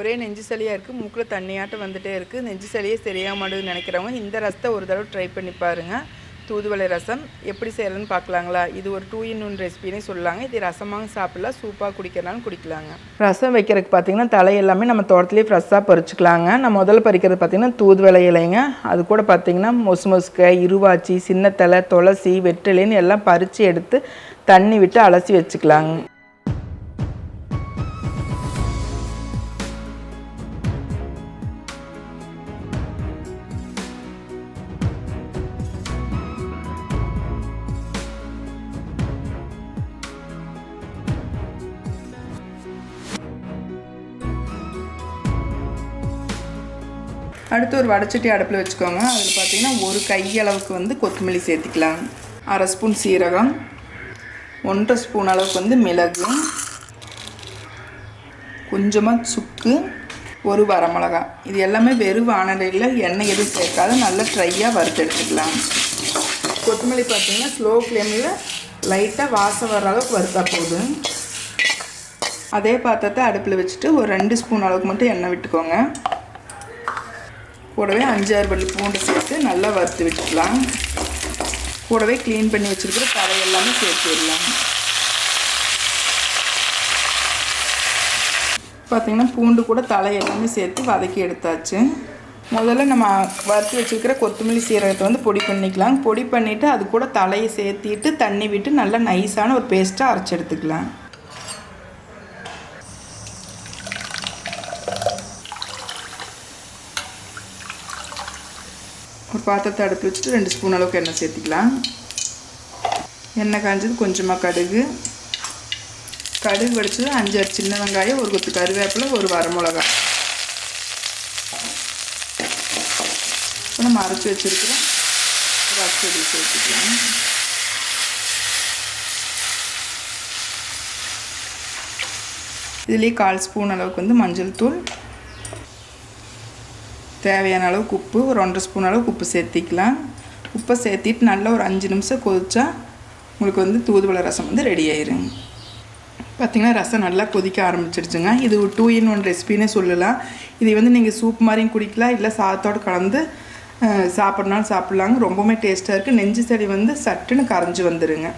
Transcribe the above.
ஒரே நெஞ்சு சளியாக இருக்குது மூக்கில் தண்ணியாட்டம் வந்துட்டே இருக்குது நெஞ்சு சளியே சரியாக நினைக்கிறவங்க இந்த ரசத்தை ஒரு தடவை ட்ரை பண்ணி பாருங்கள் தூதுவளை ரசம் எப்படி செய்கிறதுன்னு பார்க்கலாங்களா? இது ஒரு டூ இன் ஒன் ரெசிபினே சொல்லலாங்க. இது ரசமாக சாப்பிடலாம் சூப்பாக குடிக்கிறனாலும் குடிக்கலாங்க. ரசம் வைக்கிறதுக்கு பார்த்தீங்கன்னா தலை எல்லாமே நம்ம தோட்டத்துலேயே ஃப்ரெஷ்ஷாக பறிச்சுக்கலாங்க. நம்ம முதல்ல பறிக்கிறது பார்த்தீங்கன்னா தூதுவளை இலைங்க. அது கூட பார்த்தீங்கன்னா மொசு மொசுக்கை இருவாச்சி சின்ன துளசி வெற்றிலைன்னு எல்லாம் பறித்து எடுத்து தண்ணி விட்டு அலசி வச்சுக்கலாங்க. அடுத்து ஒரு வடச்சட்டி அடுப்பில் வச்சுக்கோங்க. அதில் பார்த்தீங்கன்னா ஒரு கையளவுக்கு வந்து கொத்தமல்லி சேர்த்துக்கலாம். அரை ஸ்பூன் சீரகம் ஒன்றரை ஸ்பூன் அளவுக்கு வந்து மிளகு கொஞ்சமாக சுக்கு ஒரு வரமிளகா. இது எல்லாமே வெறும் வானடையில் எண்ணெய் எதுவும் சேர்க்காத நல்லா ட்ரையாக வறுத்து எடுத்துக்கலாம். கொத்தமல்லி பார்த்தீங்கன்னா ஸ்லோ ஃப்ளேமில் லைட்டாக வாசம் வர அளவுக்கு வறுத்தா போதும். அதே பாத்திரத்தை அடுப்பில் வச்சுட்டு ஒரு ரெண்டு ஸ்பூன் அளவுக்கு மட்டும் எண்ணெய் விட்டுக்கோங்க. கூடவே அஞ்சாறு பல்லி பூண்டு சேர்த்து நல்லா வறுத்து வச்சுக்கலாம். கூடவே க்ளீன் பண்ணி வச்சுருக்கிற தலை எல்லாமே சேர்த்து விடலாம். பார்த்திங்கன்னா பூண்டு கூட தலை எல்லாமே சேர்த்து வதக்கி எடுத்தாச்சு. முதல்ல நம்ம வறுத்து வச்சுருக்கிற கொத்தமல்லி சீரகத்தை வந்து பொடி பண்ணிக்கலாம். பொடி பண்ணிவிட்டு அது கூட தலையை சேர்த்திட்டு தண்ணி விட்டு நல்லா நைஸான ஒரு பேஸ்ட்டாக அரைச்சி எடுத்துக்கலாம். ஒரு பாத்திரத்தை அடுப்பு வச்சுட்டு ரெண்டு ஸ்பூன் அளவுக்கு எண்ணெய் சேர்த்திக்கலாம். எண்ணெய் காய்ஞ்சது கொஞ்சமாக கடுகு. கடுகு வடிச்சது அஞ்சாறு சின்ன வெங்காயம் ஒரு கொத்து கருவேப்பிலை ஒரு வரமிளகா இப்போ நம்ம அரைச்சி வச்சுருக்கிறோம் ரசடி சேர்த்துக்கலாம். இதுலேயே கால் ஸ்பூன் அளவுக்கு வந்து மஞ்சள் தூள் தேவையான அளவுக்கு உப்பு ஒரு ஒன்றரை ஸ்பூன் அளவுக்கு உப்பு சேர்த்திக்கலாம். உப்பை சேர்த்திட்டு நல்லா ஒரு அஞ்சு நிமிஷம் கொதிச்சா உங்களுக்கு வந்து தூதுவளை ரசம் வந்து ரெடி ஆயிருங்க பார்த்திங்கன்னா ரசம் நல்லா கொதிக்க ஆரம்பிச்சிடுச்சுங்க இது ஒரு டூ இன் ஒன் ரெசிபின்னே சொல்லலாம். இதை வந்து நீங்கள் சூப் மாதிரியும் குடிக்கலாம் இல்லை சாதத்தோடு கலந்து சாப்பிட்னாலும் சாப்பிட்லாங்க. ரொம்பவுமே டேஸ்ட்டாக இருக்குது நெஞ்சு சளி வந்து சட்டுன்னு கரைஞ்சி வந்துடுங்க